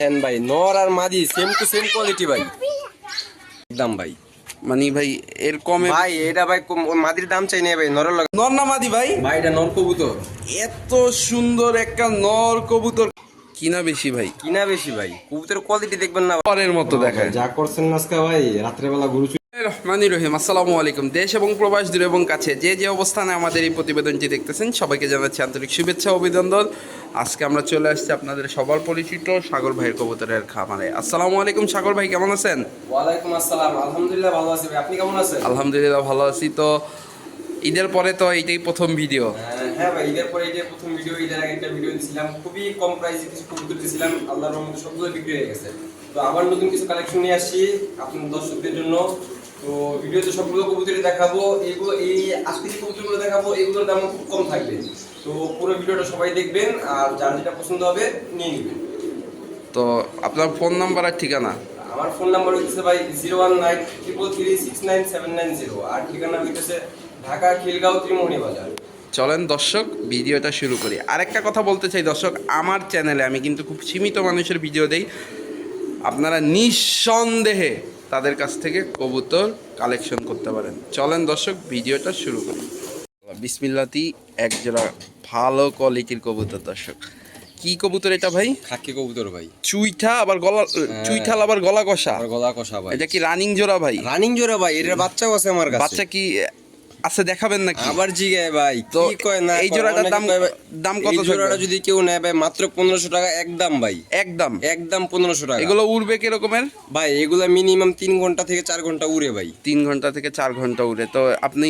দেন ভাই নর আর মাদি সেম টু সেম কোয়ালিটি ভাই একদম ভাই মানে ভাই এর কমে ভাই এটা ভাই কম- মাদির দাম চাই না ভাই। নরের লাগে নর না মাদি ভাই? ভাই এটা নর কবুতর। এত সুন্দর একটা নর কবুতর। কিনা বেশি ভাই? কিনা বেশি ভাই। কবুতরের কোয়ালিটি দেখবেন না পরের মতো দেখায়। যা করছেন আজকে ভাই রাত্রেবেলা গরু রহমানি রহিম। আসসালামু আলাইকুম। দেশ এবং প্রবাস দূর এবং কাছে যে যে অবস্থানে আমাদের এই প্রতিবেদনটি দেখতেছেন সবাইকে জানাচ্ছি আন্তরিক শুভেচ্ছা ও অভিনন্দন। আজকে আমরা চলে আসছি আপনাদের সবার পরিচিত সাগর ভাইয়ের কবুতরের খামারে। আসসালামু আলাইকুম সাগর ভাই কেমন আছেন? ওয়ালাইকুম আসসালাম। আলহামদুলিল্লাহ ভালো আছি আপনি কেমন আছেন? আলহামদুলিল্লাহ ভালো আছি। তো ঈদের পরে তো এইটাই প্রথম ভিডিও। হ্যাঁ ভাই ঈদের পরে প্রথম ভিডিও। ঈদের আগে একটা ভিডিও দিয়েছিলাম খুবই কম প্রাইসে কিছু কবুতর দিয়েছিলাম। আল্লাহর রহমতে সবগুলো বিক্রি হয়ে গেছে। তো আবার নতুন কিছু কালেকশন নিয়ে আসছি আপনার দর্শকদের জন্য। তো ভিডিওতে সবগুলো কবুতরই দেখাবো এইগুলো এই আজকে যে কবুতরগুলো দেখাবো এগুলোর দাম খুব কম থাকবে। তো পুরো ভিডিওটা সবাই দেখবেন আর যার যেটা পছন্দ হবে নিয়ে নেবেন। তো আপনার ফোন নাম্বার আর ঠিকানা? আমার ফোন নাম্বার হচ্ছে ভাই zero one nine triple three six nine seven nine zero আর ঠিকানা হইতেছে ঢাকা খিলগাঁও ত্রিমোহনী বাজার। চলেন দর্শক ভিডিওটা শুরু করি। আরেকটা কথা বলতে চাই দর্শক আমার চ্যানেলে আমি কিন্তু খুব সীমিত মানুষের ভিডিও দেই। আপনারা নিঃসন্দেহে তাদের কাছ থেকে কবুতর কালেকশন করতে পারেন। চলেন দর্শক ভিডিওটা শুরু করি। বিসমিল্লাতি এক জোড়া ভালো কোয়ালিটির কবুতর দর্শক। কি কবুতর এটা ভাই? খাকি কবুতর ভাই। চুইঠা আবার গলা চুইঠাল আবার গলা কষা? আর গলা কষা ভাই। এটা কি রানিং জোড়া ভাই? রানিং জোড়া ভাই এটার বাচ্চাও আছে আমার কাছে। বাচ্চা কি আছে দেখাবেন নাকি? আবার জিগায় ভাই তো কয় না এই জোড়াটার দাম- দাম কত জোড়াটা যদি কেউ নেয় ভাই মাত্র পনেরোশো টাকা একদম ভাই। একদম। একদম পনেরোশো টাকা। এগুলো উড়বে কিরকমের? ভাই এগুলা মিনিমাম তিন ঘণ্টা থেকে চার ঘণ্টা উড়ে ভাই। তিন ঘণ্টা থেকে চার ঘণ্টা উড়ে। তো আপনি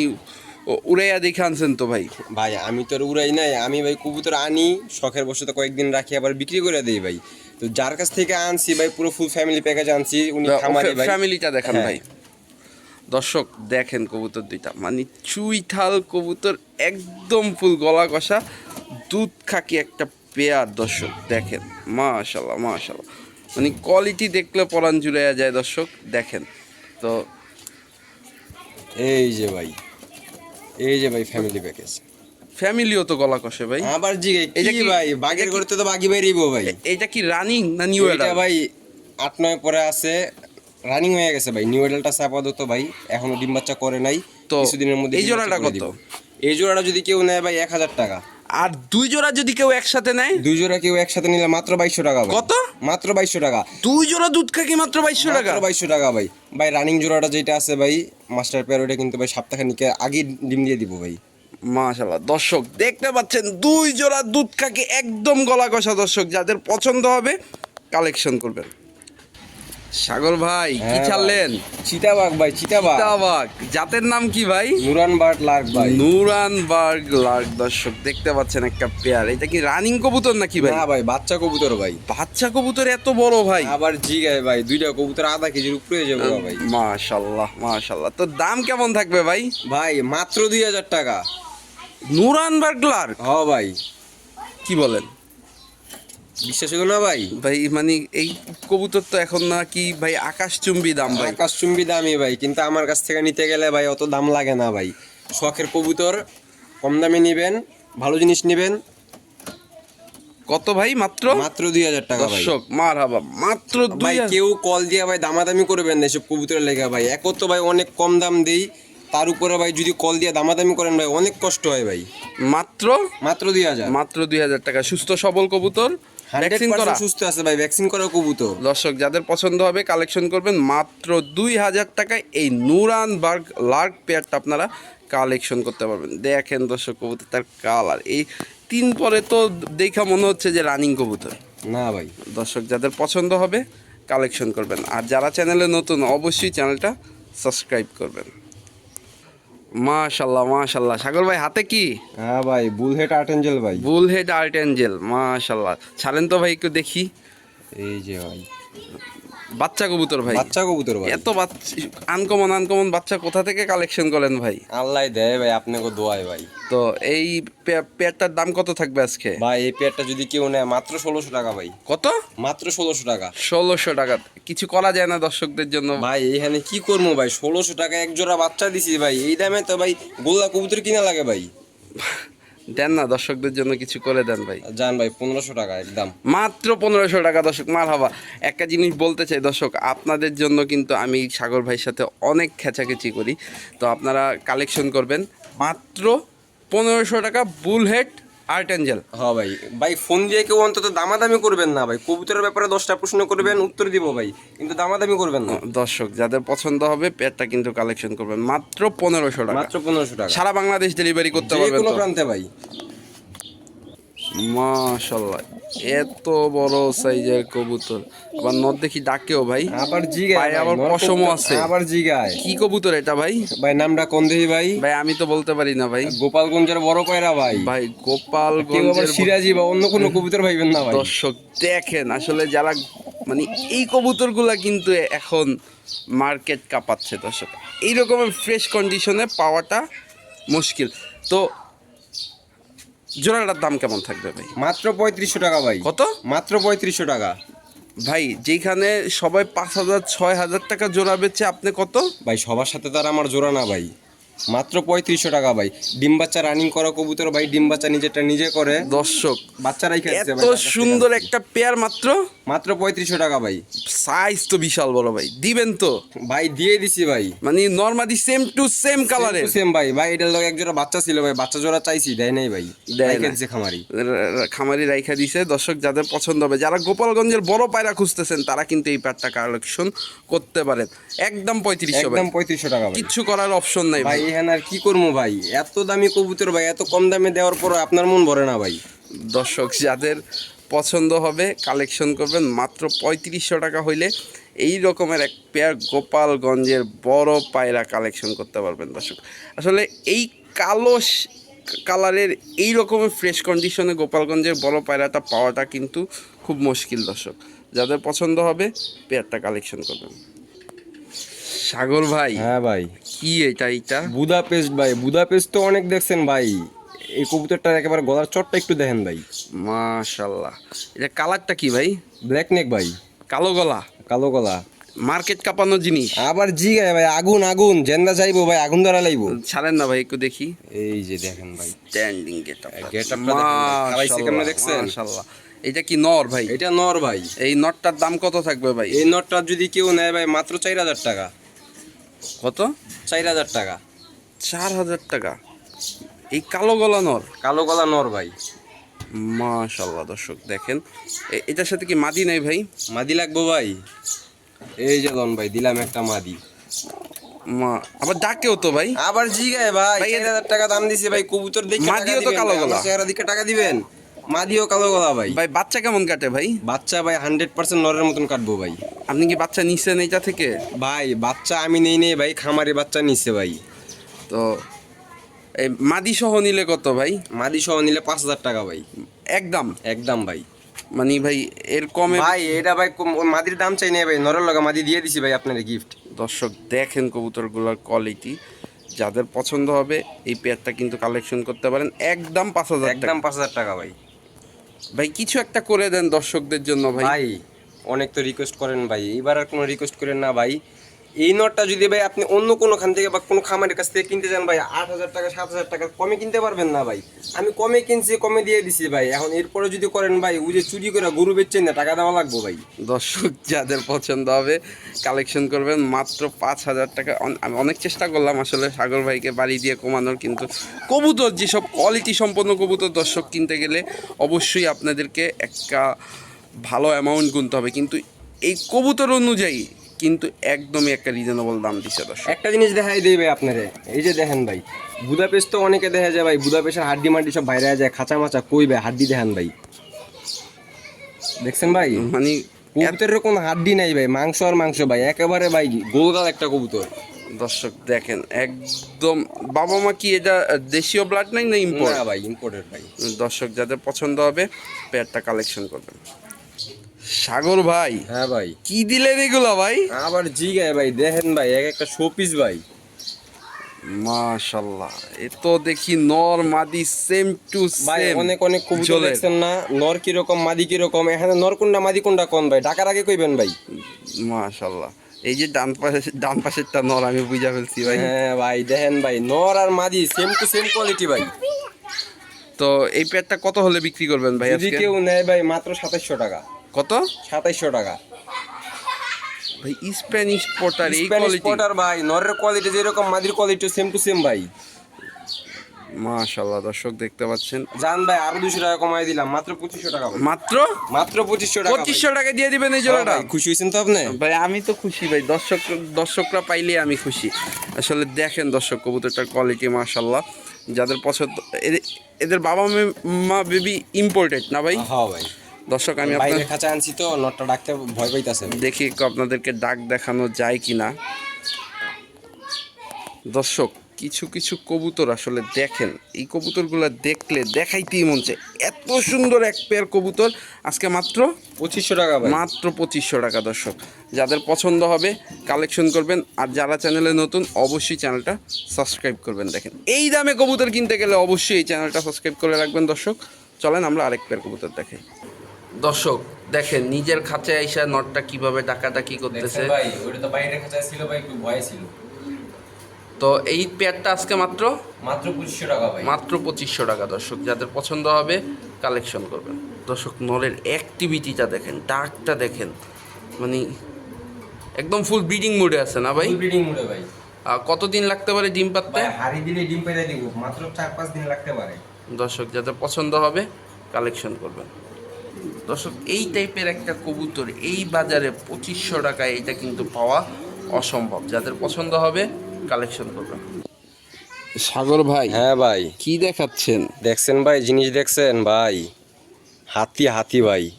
উড়াইয়া দেখে আনছেন তো ভাই? ভাই আমি তো আর উড়াই নাই। আমি ভাই কবুতর আনি শখের বসে তো কয়েকদিন রাখি আবার বিক্রি করে দেই ভাই। তো যার কাছ থেকে আনছি ভাই পুরো ফুল ফ্যামিলি প্যাকেজ আনছি উনি খামারি ভাই। ফ্যামিলিটা দেখান হ্যাঁ। ভাই। দর্শক দেখেন কবুতর দুইটা। মানে চুইঠাল কবুতর একদম ফুল গলা কষা দুধ খাকি একটা পেয়ার দর্শক দেখেন। মাশাল্লাহ মাশাল্লাহ। মানে কোয়ালিটি দেখলে পরাণ জুড়ে যায় দর্শক দেখেন। তো এই যে ভাই এই যে ভাই ফ্যামিলি প্যাকেজ ফ্যামিলিও তো গলা কষে ভাই। আবার জিগে এটা কি ভাই বাগের করতে তো বাগি বাইরিব ভাই। এটা কি রানিং না নিউ এটা ভাই আট নয় পরে আছে রানিং হয়ে গেছে ভাই নিউ এডালটা আপাতত ভাই এখনও ডিম বাচ্চা করে নাই তো কিছুদিনের মধ্যে এই জোড়াটা কত? এই জোড়াটা যদি কেউ নেয় ভাই এক হাজার টাকা। আর দুই জোড়া যদি কেউ একসাথে নেয়? দুই জোড়া কেউ একসাথে নিলে মাত্র বাইশশো টাকা কত? মাত্র বাইশশো টাকা। দুই জোড়া দুধ খাকি মাত্র বাইশশো টাকা? বাইশশো টাকা ভাই। ভাই রানিং জোড়াটা যেটা আছে ভাই মাস্টার পেয়ার ওটা কিন্তু ভাই সপ্তাহখানিকে আগে ডিম দিয়ে দিব ভাই। মাশাল্লাহ দর্শক দেখতে পাচ্ছেন দুই জোড়া দুধ খাকি একদম গলা কষা দর্শক। যাদের পছন্দ হবে কালেকশন করবেন। সাগর ভাই কি হ্যাঁ ছাড়লেন? চিতাবাগ ভাই চিতাবাগ চিতাবাঘ জাতের নাম কি ভাই? নুরান বার্ড লার্ক ভাই। নুরানবার্গ লার্ক দর্শক দেখতে পাচ্ছেন একটা পেয়ার। এটা কি রানিং কবুতর নাকি ভাই? না ভাই বাচ্চা কবুতর ভাই। বাচ্চা কবুতর এত বড় ভাই? আবার জিগায় ভাই দুইটা কবুতর আধা কেজির উপরে যাব ভাই। মাশাল্লাহ মাশাল্লাহ। তো দাম কেমন থাকবে ভাই? ভাই মাত্র দুই হাজার টাকা। নুরানবার্গ লার্ক হ ভাই। কি বলেন? বিশ্বাস হলো না ভাই? ভাই মানে এই কবুতর তো এখন না কি ভাই আকাশচুম্বী দাম ভাই। আকাশ চুম্বি দামি ভাই কিন্তু আমার কাছ থেকে নিতে গেলে ভাই অত দাম লাগে না ভাই। শখের কবুতর কম দামে নিবেন ভালো জিনিস নেবেন। কত ভাই মাত্র? মাত্র দুই হাজার টাকা ভাই। দর্শক মার হাবা মাত্র ভাই কেউ কল দিয়ে ভাই দামাদামি করবেন না এসব কবুতরের লেগে ভাই। এক তো ভাই অনেক কম দাম দেই তার উপরে ভাই যদি কল দিয়ে দামাদামি করেন ভাই অনেক কষ্ট হয় ভাই। মাত্র? মাত্র দুই হাজার। মাত্র দুই হাজার টাকা। সুস্থ সবল কবুতর। ভ্যাকসিন করা। সুস্থ আছে ভাই ভ্যাকসিন করা কবুতর। দর্শক যাদের পছন্দ হবে কালেকশন করবেন মাত্র দুই হাজার টাকায় এই নুরান বার্গ লার্ক পেয়ারটা আপনারা কালেকশন করতে পারবেন। দেখেন দর্শক কবুতর তার কালার এই তিন পরে তো দেখা মনে হচ্ছে যে রানিং কবুতর। না ভাই। দর্শক যাদের পছন্দ হবে কালেকশন করবেন। আর যারা চ্যানেলে নতুন অবশ্যই চ্যানেলটা সাবস্ক্রাইব করবেন। মাশাল্লাহ মাশাল্লাহ। সাগর ভাই হাতে কি? হ্যাঁ ভাই বুলহেড আর্ট এঞ্জেল ভাই। বুল হেড আর্ট এঞ্জেল মাশাল্লাহ। ছাড়েন তো ভাই একটু দেখি। এই যে ভাই। বাচ্চা কবুতর ভাই। বাচ্চা কবুতর ভাই। এত বাচ্চা আনকমন আনকমন বাচ্চা কোথা থেকে কালেকশন করেন ভাই? আল্লাহ দেয় ভাই আপনাকে দোয়ায় ভাই। তো এই পেয়ারটার দাম কত থাকবে আজকে? ভাই এই পেয়ারটা যদি কেউ নেয় মাত্র ষোলোশো টাকা ভাই। কত? মাত্র ষোলোশো টাকা। ষোলোশো টাকা। কিছু করা যায় না দর্শকদের জন্য। ভাই এখানে কি করব ভাই? ষোলোশো টাকা এক জোড়া বাচ্চা দিছি ভাই। এই দামে তো ভাই গোল্লা কবুতর কিনা লাগে ভাই। দেন না দর্শকদের জন্য কিছু করে দেন ভাই। যান ভাই পনেরোশো টাকা একদম। মাত্র পনেরোশো টাকা দর্শক মার হবা। একটা জিনিস বলতে চাই দর্শক আপনাদের জন্য কিন্তু আমি সাগর ভাইয়ের সাথে অনেক খেচাখেচি করি। তো আপনারা কালেকশন করবেন। মাত্র পনেরোশো টাকা বুলহেড আর্ট অ্যাঞ্জেল। হ্যাঁ ভাই। ভাই ফোন দিয়ে কেউ অন্তত দামাদামি করবেন না ভাই। কবুতরের ব্যাপারে দশটা প্রশ্ন করবেন উত্তর দিব ভাই। কিন্তু দামাদামি করবেন না। দর্শক যাদের পছন্দ হবে পেয়ারটা কিন্তু কালেকশন করবেন। মাত্র পনেরোশো টাকা। মাত্র পনেরোশো টাকা। সারা বাংলাদেশ ডেলিভারি করতে পারবেন কোনো প্রান্তে ভাই। মাশাল্লাহ এত বড় সাইজের কবুতর। আবার নদ দেখি ডাকেও ভাই। আবার জিগায় আবার পশমও আছে। আবার জিগায়। কি কবুতর এটা ভাই? ভাই নামটা কোন দেহি ভাই? ভাই আমি তো বলতে পারি না ভাই। গোপালগঞ্জের বড় কয়রা ভাই। ভাই গোপালগঞ্জের সিরাজি বা অন্য কোনো কবুতর ভাইবেন না ভাই? দর্শক দেখেন আসলে যারা মানে এই কবুতরগুলা কিন্তু এখন মার্কেট কাঁপাচ্ছে দর্শক। এই রকমের ফ্রেশ কন্ডিশনে পাওয়াটা মুশকিল। তো জোড়াটার দাম কেমন থাকবে ভাই? মাত্র পঁয়ত্রিশশো টাকা ভাই। কত? মাত্র পঁয়ত্রিশশো টাকা। ভাই যেখানে সবাই পাঁচ হাজার ছয় হাজার টাকা জোড়া বেচে আপনি কত? ভাই সবার সাথে তার আমার জোড়া না ভাই। মাত্র পঁয়ত্রিশশো টাকা ভাই। ডিম বাচ্চা রানিং করা কবুতর ভাই ডিম বাচ্চা নিজেরটা নিজে করে। দর্শক বাচ্চারাই খেয়েছে এত সুন্দর একটা পেয়ার মাত্র? মাত্র পঁয়ত্রিশশো টাকা ভাই। সাইজ তো বিশাল বড় ভাই দিবেন তো? ভাই দিয়ে দিছি ভাই। মানে নর্মালি সেম টু সেম কালারের সেম ভাই ভাই এটার লোক এক জোড়া বাচ্চা ছিল ভাই বাচ্চা জোড়া চাইছি দেয় নাই ভাই। দেয় দিছে খামারি। খামারি রাইখা দিছে দর্শক যাদের পছন্দ হবে যারা গোপালগঞ্জের বড় পায়রা খুঁজতেছেন তারা কিন্তু এই প্যাডটা কালেকশন করতে পারেন। একদম পঁয়ত্রিশশো একদম পঁয়ত্রিশশো টাকা কিচ্ছু করার অপশন নাই ভাই। ভাই আর কি করব ভাই? এত দামি কবুতর ভাই, এত কম দামে দেওয়ার পর আপনার মন ভরে না ভাই। দর্শক, যাদের পছন্দ হবে কালেকশন করবেন, মাত্র পঁয়ত্রিশশো টাকা হইলে এই রকমের এক পেয়ার গোপালগঞ্জের বড় পায়রা কালেকশন করতে পারবেন দর্শক। আসলে এই কালো কালারের এই রকমের ফ্রেশ কন্ডিশনে গোপালগঞ্জের বড় পায়রাটা পাওয়াটা কিন্তু খুব মুশকিল দর্শক। যাদের পছন্দ হবে পেয়ারটা কালেকশন করবেন। সাগর ভাই? হ্যাঁ ভাই। কি এটা এইটা? বুদাপেস্ট ভাই বুদাপেস্ট তো অনেক দেখছেন ভাই। এই কবুতরটার একেবারে গলার চটটা একটু দেখেন ভাই। মাশাল্লাহ। এটা কালারটা কি ভাই? ব্ল্যাক নেক ভাই। কালো গলা? কালো গলা। মার্কেট কাঁপানো জিনিস? আবার জি গায় ভাই আগুন আগুন। জেন্দা চাইব ভাই আগুন ধরা লাইবো। ছাড়েন না ভাই একটু দেখি। এই যে দেখেন ভাই। Standing get up Get up টা ভাই। খাওয়াইছে কেমনে দেখছেন? মাশাল্লাহ। এটা কি নর ভাই? এটা নর ভাই। এই নটটার দাম কত থাকবে ভাই? এই নটটা যদি কেউ নেয় ভাই মাত্র চার হাজার টাকা। কত? চার হাজার টাকা। চার হাজার টাকা। এই কালো গলা নর। কালো গলা নর ভাই। মাশাল্লাহ দর্শক দেখেন। এটার সাথে কি মাদি নাই ভাই? মাদি লাগবো ভাই। এই যে লন ভাই দিলাম একটা মাদি। মা আবার ডাকেও তো ভাই। আবার জি গায় ভাই চার হাজার টাকা দাম দিছে ভাই কবুতর দেখে মাদিও তো কালো গলা। চেহারা দিকে টাকা দিবেন? মাদিও কালো গলা ভাই। ভাই বাচ্চা কেমন কাটে ভাই? বাচ্চা ভাই হান্ড্রেড পার্সেন্ট নরের মতন কাটবো ভাই। আপনি কি বাচ্চা নিচ্ছেন এইটা থেকে? ভাই বাচ্চা আমি নেই নেই ভাই খামারে বাচ্চা নিচ্ছে ভাই। তো এই মাদি সহ নিলে কত ভাই? মাদি সহ নিলে পাঁচ হাজার টাকা ভাই। একদম? একদম ভাই। মানে ভাই এর কমে ভাই এটা ভাই মাদির দাম চাই নেই ভাই নরের লগা মাদি দিয়ে দিছি ভাই আপনার গিফট দর্শক দেখেন কবুতরগুলোর কোয়ালিটি যাদের পছন্দ হবে এই পেয়ারটা কিন্তু কালেকশন করতে পারেন। একদম পাঁচ হাজার একদম পাঁচ হাজার টাকা ভাই। ভাই, কিছু একটা করে দেন দর্শকদের জন্য ভাই। অনেক তো রিকোয়েস্ট করেন ভাই। এবার আর কোনো রিকোয়েস্ট করেন না ভাই। এই নটটা যদি ভাই আপনি অন্য কোনো খান থেকে বা কোনো খামারের কাছ থেকে কিনতে চান ভাই, আট হাজার টাকা, সাত হাজার টাকা, কমে কিনতে পারবেন না ভাই। আমি কমে কিনছি, কমে দিয়ে দিছি ভাই। এখন এরপরে যদি করেন ভাই, ওই যে চুরি করে গরু বেচছেন না, টাকা দেওয়া লাগবো ভাই। দর্শক, যাদের পছন্দ হবে কালেকশন করবেন। মাত্র পাঁচ হাজার টাকা। আমি অনেক চেষ্টা করলাম আসলে সাগর ভাইকে বাড়ি দিয়ে কমানোর, কিন্তু কবুতর, যেসব কোয়ালিটি সম্পন্ন কবুতর দর্শক কিনতে গেলে অবশ্যই আপনাদেরকে একটা ভালো অ্যামাউন্ট গুনতে হবে। কিন্তু এই কবুতর অনুযায়ী কিন্তু একদমই একটা রিজনেবল দাম দিচ্ছে দর্শক। একটা জিনিস দেখাই ভাই আপনারে এই যে দেখেন ভাই বুদাপেস্ট তো অনেকে দেখা যায় ভাই বুদাপেস্টের হাড্ডি মাড্ডি সব বাইরে যায় খাঁচা মাচা কই ভাই হাড্ডি দেখেন ভাই। দেখছেন ভাই? মানে কবুতরের কোনো হাড্ডি নাই ভাই মাংস আর মাংস ভাই একেবারে ভাই গোলগাল একটা কবুতর। দর্শক দেখেন একদম বাবা মা কি এটা দেশীয় ব্লাড নাই না ইম্পোর্ট ভাই ইম্পোর্টেড ভাই। দর্শক যাদের পছন্দ হবে পেয়ারটা কালেকশন করবেন। সাগর ভাই হ্যাঁ ভাই। কি দিলেন এগুলো ভাই? আবার জিগায় ভাই দেখেন ভাই এক একটা শোপিস ভাই। মাশাল্লাহ এ তো দেখি নর মাদি সেম টু ভাই অনেক অনেক কবুতর দেখছেন না? নর কীরকম মাদি কীরকম? এখানে নর কোনটা মাদি কোনটা কোন ভাই? ঢাকার আগে কইবেন ভাই? মাশাল্লাহ এই যে ডান পাশে ডান পাশেরটা নর আমি বুঝা ফেলছি ভাই। হ্যাঁ ভাই দেখেন ভাই নর আর মাদি সেম টু সেম কোয়ালিটি ভাই। তো এই পেয়ারটা কত হলে বিক্রি করবেন ভাই যদি কেউ নেয় ভাই মাত্র সাতাইশশো টাকা। কত? সাতাইশশো টাকা। ভাই স্প্যানিশ পোটার এই কোয়ালিটি পটার ভাই নরের কোয়ালিটি যেরকম মাদির কোয়ালিটি সেম টু সেম ভাই। মাশাআল্লাহ দর্শক দেখতে পাচ্ছেন। জান ভাই আরও দুশো টাকা কমাই দিলাম মাত্র পঁচিশশো টাকা মাত্র? মাত্র পঁচিশশো টাকা পঁচিশশো টাকা দিয়ে দিবেন এই। জোড়াটা? খুশি হয়েছেন তো আপনি? ভাই আমি তো খুশি ভাই দর্শক দর্শকরা পাইলে আমি খুশি। আসলে দেখেন দর্শক কবুতরটার কোয়ালিটি মাশাল্লাহ যাদের পছন্দ এদের- বাবা মে- মা বেবি ইম্পোর্টেড না ভাই? হ্যাঁ ভাই। দর্শক আমি আপনার খাঁচা আনছি তো নটটা ডাকতে ভয় পাইতাছেন দেখি আপনাদেরকে ডাক দেখানো যায় কি না দর্শক কিছু কিছু কবুতর আসলে দেখেন। এই কবুতরগুলো দেখলে দেখাইতেই মন চায়। এত সুন্দর এক পেয়ার কবুতর। আজকে মাত্র পঁচিশশো টাকা মাত্র পঁচিশশো টাকা দর্শক। যাদের পছন্দ হবে কালেকশন করবেন। আর যারা চ্যানেলে নতুন অবশ্যই চ্যানেলটা সাবস্ক্রাইব করবেন। দেখেন এই দামে কবুতর কিনতে গেলে অবশ্যই এই চ্যানেলটা সাবস্ক্রাইব করে রাখবেন দর্শক। চলেন আমরা আরেক পেয়ার কবুতর দেখাই। দর্শক দেখেন নিজের খাঁচায় আইসা নটটা কীভাবে ডাকাডাকি করতেছে। ভাই ওটা তো বাইরে খাঁচা ছিল ভাই একটু ভয় ছিল। তো এই পেয়ারটা আজকে মাত্র? মাত্র পঁচিশশো টাকা ভাই। মাত্র পঁচিশশো টাকা দর্শক। যাদের পছন্দ হবে কালেকশন করবেন। দর্শক নলের অ্যাক্টিভিটিটা দেখেন ডাকটা দেখেন। মানে একদম ফুল ব্রিডিং মোডে আছে না ভাই? ব্রিডিং মুডে ভাই। কতদিন লাগতে পারে ডিম পাততে হাড়ি দিলে ডিম দিব মাত্র চার পাঁচ দিন লাগতে পারে। দর্শক যাদের পছন্দ হবে কালেকশন করবেন। দর্শক এই টাইপের একটা কবুতর এই বাজারে পঁচিশশো টাকায় এটা কিন্তু পাওয়া অসম্ভব। যাদের পছন্দ হবে কালেকশন করবেন সাগর ভাই হ্যাঁ ভাই। কি দেখাচ্ছেন? দেখছেন ভাই জিনিস দেখছেন ভাই। হাতি হাতি ভাই।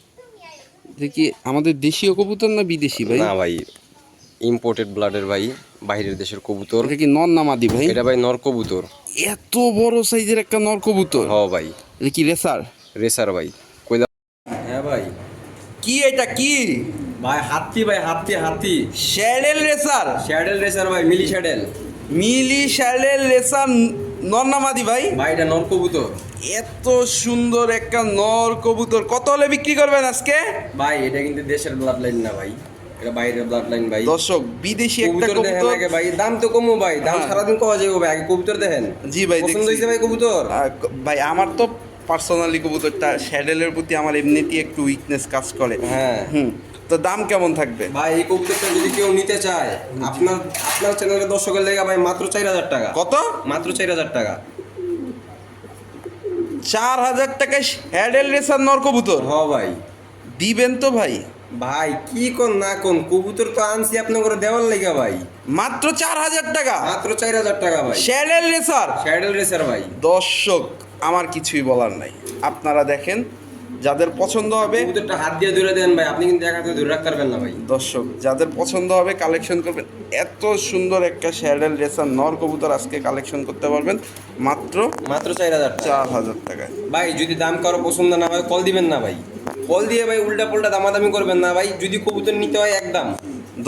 দেখি আমাদের দেশীয় কবুতর না বিদেশি ভাই? না ভাই ইম্পোর্টেড ব্লাডের ভাই বাইরের দেশের কবুতর। এটা কি নর নামাদি ভাই? এটা ভাই নর কবুতর। এত বড় সাইজের একটা নর কবুতর। হ ভাই। এটা কি রেসার? রেসার ভাই ভাই। কি এটা কি? ভাই হাতি ভাই হাতি হাতি। শ্যাডেল রেসার শ্যাডেল রেসার ভাই মিলি শ্যাডেল মিলি শ্যাডেল রেসার নর নামাদি ভাই? ভাই এটা নর কবুতর। এত সুন্দর একটা নর কবুতর। কত হলে বিক্রি করবেন আজকে? ভাই এটা কিন্তু দেশের ব্লাড লাইন না ভাই। এটা বাইরের ব্লাড লাইন ভাই। দর্শক বিদেশি একটা কবুতর দেখেন ভাই দাম তো কমো ভাই। দাম হ্যাঁ। সারাদিন কওয়া যাবে ভাই আগে কবুতর দেখেন। জি ভাই পছন্দ। হয়েছে ভাই কবুতর? ভাই আমার তো পার্সোনালি কবুতরটা শ্যাডেলের প্রতি আমার এমনিতেই একটু উইকনেস কাজ করে। হ্যাঁ। হুম তো দাম কেমন থাকবে? ভাই এই কবুতরটা যদি কেউ নিতে চায় আপনার আপনার চ্যানেলের দর্শকের লেগে ভাই মাত্র চার হাজার টাকা। কত? মাত্র চার হাজার টাকা। চার হাজার টাকায় হ্যাডেল রেসার নর কবুতর? হ ভাই। দিবেন তো ভাই। ভাই কি কোন না কোন কবুতর তো আনছি আপনার দেওয়ার লেগে ভাই। মাত্র চার হাজার টাকা? মাত্র চার হাজার টাকা ভাই। শ্যাডেল রেসার শ্যাডেল রেসার ভাই। দর্শক আমার কিছুই বলার নাই। আপনারা দেখেন যাদের পছন্দ হবে হাত দিয়ে ধরে দেন ভাই আপনি কিন্তু এক হাতে ধরে রাখতে পারবেন না ভাই। দর্শক যাদের পছন্দ হবে কালেকশন করবেন। এত সুন্দর একটা শ্যাডেল রেসার নর কবুতর আজকে কালেকশন করতে পারবেন। মাত্র মাত্র চার হাজার চার হাজার টাকায়। ভাই যদি দাম কারও পছন্দ না হয় কল দিবেন না ভাই। কল দিয়ে ভাই উল্টা পাল্টা দামাদামি করবেন না ভাই। যদি কবুতর নিতে হয় একদম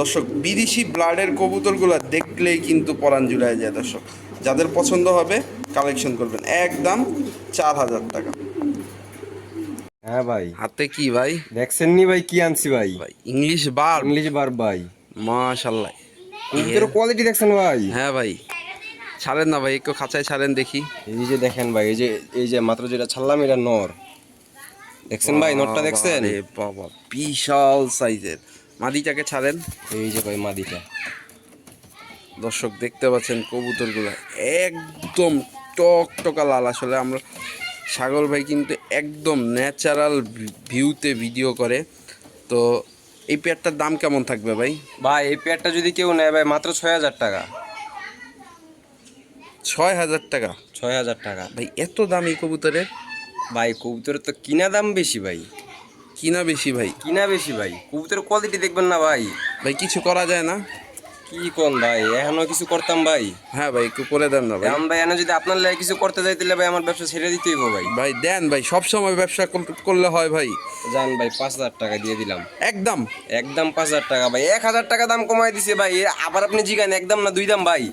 দর্শক বিদেশি ব্লাডের কবুতরগুলো দেখলেই কিন্তু পরাণ জুড়ায় যায় দর্শক। যাদের পছন্দ হবে কালেকশন করবেন। একদম চার হাজার টাকা। হ্যাঁ ভাই। হাতে কি ভাই? দেখছেন নি ভাই কি আনছি ভাই? ভাই ইংলিশ বার। ইংলিশ বার ভাই। মাশাল্লাহ। কবুতরের কোয়ালিটি দেখছেন ভাই? হ্যাঁ ভাই। ছাড়েন না ভাই একটু খাঁচায় ছাড়েন দেখি। এই যে দেখেন ভাই এই যে এই যে মাত্র যেটা ছাড়লাম এটা নর। দেখছেন ভাই নরটা দেখছেন? বাবা বিশাল সাইজের। মাদিটাকে ছাড়েন। এই যে ভাই মাদিটা। দর্শক দেখতে পাচ্ছেন কবুতরগুলো। একদম টক টকা লাল আসলে আমরা সাগর ভাই কিন্তু একদম ন্যাচারাল ভিউতে ভিডিও করে। তো এই পেয়ারটার দাম কেমন থাকবে ভাই? ভাই এই পেয়ারটা যদি কেউ নেয় ভাই মাত্র ছয় হাজার টাকা। ছয় হাজার টাকা? ছয় হাজার টাকা। ভাই এত দাম এই কবুতরের ভাই কবুতরের তো কিনা দাম বেশি ভাই। কিনা বেশি ভাই। কিনা বেশি ভাই। কবুতরের কোয়ালিটি দেখবেন না ভাই। ভাই কিছু করা যায় না? কি কোন ভাই? এখনও কিছু করতাম ভাই? হ্যাঁ ভাই একটু করে দেন না ভাই। এখন ভাই এনে যদি আপনার লাগে কিছু করতে যাই তাহলে ভাই আমার ব্যবসা ছেড়ে দিতেই হবে ভাই। ভাই দেন ভাই সব সময় ব্যবসা কর- করলে হয় ভাই। জান ভাই পাঁচ হাজার টাকা দিয়ে দিলাম। একদম। একদম পাঁচ হাজার টাকা ভাই। এক হাজার টাকা দাম কমাই দিছে ভাই। এ আবার আপনি জিগান একদম না দুই দাম ভাই?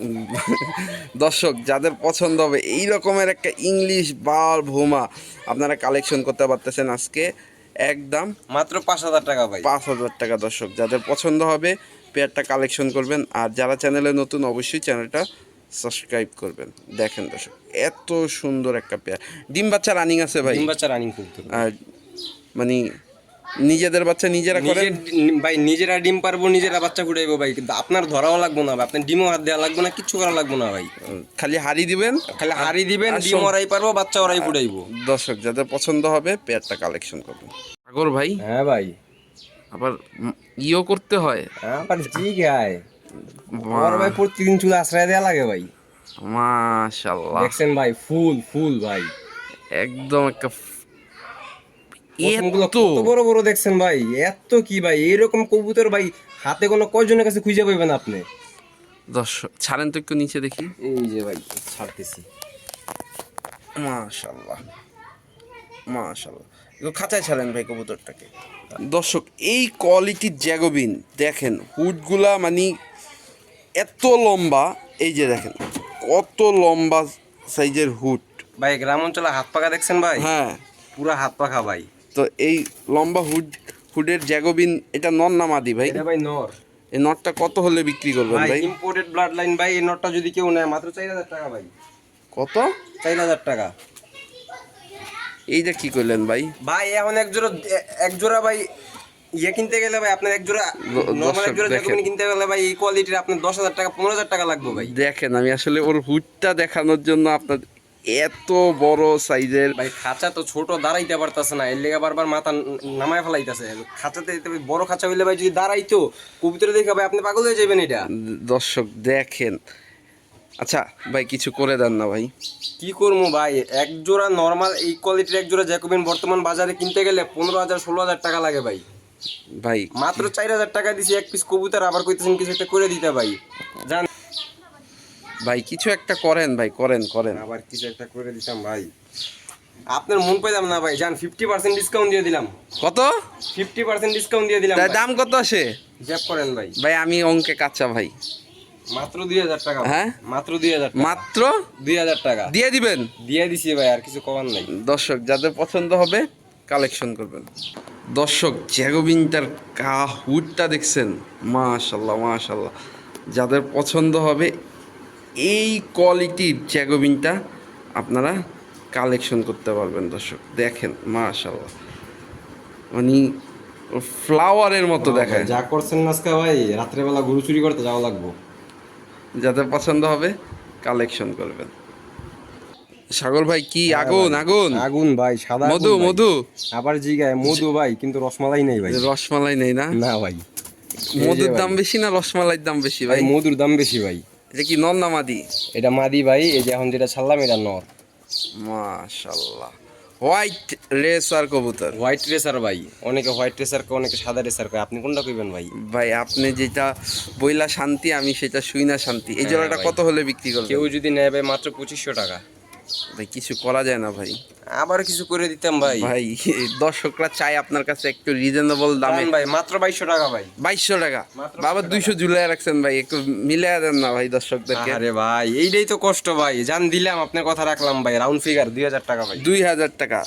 দর্শক যাদের পছন্দ হবে এই রকমের একটা ইংলিশ বাল ভুমা আপনারা কালেকশন করতে পারতেছেন আজকে। একদম। মাত্র পাঁচ হাজার টাকা ভাই। পাঁচ হাজার টাকা দর্শক যাদের পছন্দ হবে পেয়ারটা কালেকশন করবেন। আর যারা চ্যানেলে নতুন অবশ্যই চ্যানেলটা সাবস্ক্রাইব করবেন। দেখেন দর্শক এত সুন্দর একটা পেয়ার। ডিম বাচ্চা রানিং আছে ভাই। ডিম বাচ্চা রানিং আর মানে নিজেদের বাচ্চা নিজেরা করে ভাই নিজেরা ডিম পারব নিজেরা বাচ্চা ফুটাইবো ভাই। কিন্তু আপনার ধরাও লাগবো না ভাই। আপনার ডিমও হাত দেওয়া লাগবে না কিচ্ছু করা লাগবে না ভাই। খালি হাড়ি দিবেন? খালি হাড়ি দিবেন ডিম ওরাই পারব বাচ্চা ওরাই ফুটাইবো দর্শক যাদের পছন্দ হবে পেয়ারটা কালেকশন করবেন। সাগর ভাই হ্যাঁ ভাই। আবার ইও করতে হয়। আবার জি গায় আমার ভাই প্রতিদিন চুল আশ্রয় দেওয়া লাগে ভাই। মাশাল্লাহ দেখছেন ভাই ফুল ফুল ভাই। একদম একটা এত বড় বড় দেখছেন ভাই এত কি ভাই? এরকম কবুতর ভাই হাতে কোনো কয়জনের কাছে খুঁজে পাইবেন আপনি? দর্শক ছাড়েন তো একটু নিচে দেখি। এই যে ভাই ছাড়তেছি। মাশাল্লাহ এগুলো খাঁচায় ছাড়েন ভাই কবুতরটাকে। দর্শক এই কোয়ালিটির জ্যাগোবিন দেখেন হুডগুলা মানে এত লম্বা এই যে দেখেন কত লম্বা সাইজের হুড। ভাই গ্রাম অঞ্চলে হাত পাখা দেখছেন ভাই? হ্যাঁ। পুরা হাত পাখা ভাই। তো এই লম্বা হুড হুডের জ্যাগোবিন এটা নর না মাদি ভাই? এটা ভাই নর। এই নটটা কত হলে বিক্রি করবেন ভাই ভাই? ইম্পোর্টেড ব্লাড লাইন ভাই এই নটটা যদি কেউ নেয় মাত্র চার হাজার টাকা ভাই। কত? চার হাজার টাকা। এইটা কি করলেন ভাই? ভাই এখন এক জোড়া এক জোড়া ভাই ইয়ে কিনতে গেলে ভাই আপনার এক জোড়া নর্মাল এক জোড়া দেখেন। কিনতে গেলে ভাই এই কোয়ালিটির আপনার দশ হাজার টাকা পনেরো হাজার টাকা লাগবে ভাই। দেখেন আমি আসলে ওর হুডটা দেখানোর জন্য আপনার এত বড় সাইজের ভাই খাঁচা তো ছোট দাঁড়াইতে পারতাছে না। এর লেগে বারবার মাথা নামায় ফেলাইতেছে। খাঁচাতে বড় খাঁচা হইলে ভাই যদি দাঁড়াইতো কবুতরে দেখে ভাই আপনি পাগল হয়ে যাবেন এটা। দর্শক দেখেন আচ্ছা ভাই কিছু করে দেন না ভাই। কি করব ভাই? এক জোড়া নর্মাল এই কোয়ালিটির এক জোড়া জ্যাকোবিন বর্তমান বাজারে কিনতে গেলে পনেরো হাজার ষোলো হাজার টাকা লাগে ভাই। ভাই মাত্র চার হাজার টাকা দিছি এক পিস কবুতর আবার কইতেছেন কিছু একটা করে দিতে ভাই। জান ভাই কিছু একটা করেন ভাই করেন করেন। আবার কিছু একটা করে দিতাম ভাই। আপনার মন পাইলাম না ভাই। জান ফিফটি পার্সেন্ট ডিসকাউন্ট দিয়ে দিলাম। কত? ফিফটি পার্সেন্ট ডিসকাউন্ট দিয়ে দিলাম দাম কত আসে? জ্যাপ করেন ভাই। ভাই আমি অঙ্কে কাঁচা ভাই। মাত্র দুই হাজার টাকা হ্যাঁ? মাত্র দুই হাজার মাত্র? দুই হাজার টাকা। দিয়ে দিবেন? দিয়ে দিছি ভাই আর কিছু কমার নাই। দর্শক যাদের পছন্দ হবে কালেকশন করবেন। দর্শক জ্যাগোবিনটার কা হুডটা দেখছেন? মাশাল্লাহ মাশাল্লাহ যাদের পছন্দ হবে এই কোয়ালিটির জ্যাগোবিনটা আপনারা কালেকশন করতে পারবেন দর্শক। দেখেন মাশাল্লাহ মানে ফ্লাওয়ারের মতো দেখায়। যা করছেন নাজকা ভাই রাত্রেবেলা গরু চুরি করতে যাওয়া লাগবো। যাদের পছন্দ হবে কালেকশন করবেন। সাগর ভাই কি আগুন আগুন? আগুন ভাই সাদা মধু মধু? আবার জিগায় মধু ভাই কিন্তু রসমালাই নেই ভাই। রসমালাই নেই না? না ভাই। মধুর দাম বেশি না রসমালাইয়ের দাম বেশি ভাই? মধুর দাম বেশি ভাই। এটা কি নন মাদি? এটা মাদি ভাই এই যে এখন যেটা ছাড়লাম এটা নর। মাশাল্লাহ। হোয়াইট রেস আর কবুতর। হোয়াইট রেসার ভাই অনেকে হোয়াইট রেসার কয় অনেকে সাদা রেসার কয়। আপনি কোনটা কইবেন ভাই? ভাই আপনি যেটা বইলা শান্তি আমি সেটা শুই না শান্তি। এই হ্যাঁ জোড়াটা কত হলে বিক্রি করবেন? কেউ যদি নেয় ভাই মাত্র পঁচিশশো টাকা। ভাই কিছু করা যায় না ভাই। আবার কিছু করে দিতাম ভাই। ভাই দর্শকরা চাই আপনার কাছে একটু রিজনেবল দামে। ভাই মাত্র বাইশশো টাকা ভাই। বাইশশো টাকা? বাবা 500 দুইশো ঝুলাই রাখছেন ভাই একটু মিলে দেন না ভাই দর্শকদেরকে। আরে ভাই এইটাই তো কষ্ট ভাই। জান দিলাম আপনার কথা রাখলাম ভাই রাউন্ড ফিগার দুই হাজার টাকা ভাই। দুই হাজার টাকা।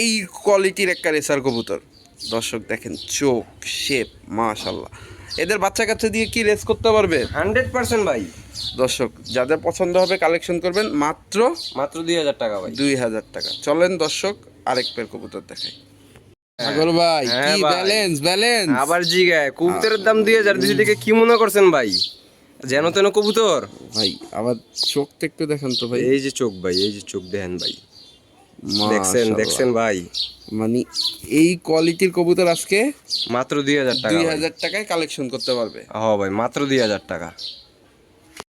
এই কোয়ালিটির একটা রেসার কবুতর। দর্শক দেখেন চোখ শেপ মাশাল্লাহ এদের বাচ্চা কাচ্চা দিয়ে কি রেস করতে পারবে? হান্ড্রেড পার্সেন্ট ভাই। দর্শক যাদের পছন্দ হবে কালেকশন করবেন মাত্র মাত্র দুই হাজার টাকা ভাই। দুই হাজার টাকা। চলেন দর্শক আরেক পের কবুতর দেখাই। সাগর ভাই হ্যাঁ কি। ব্যালেন্স ব্যালেন্স আবার জিগায় কবুতরের দাম দুই হাজার দুশো থেকে কি মনে করছেন ভাই? যেন তেন কবুতর। ভাই আবার চোখটা একটু দেখেন তো ভাই। এই যে চোখ ভাই এই যে চোখ দেখেন ভাই। দেখছেন দেখছেন ভাই। মানে এই কোয়ালিটির কবুতর আজকে মাত্র দুই হাজার টাকা দুই হাজার টাকায় কালেকশন করতে পারবে। হ ভাই মাত্র দুই হাজার টাকা।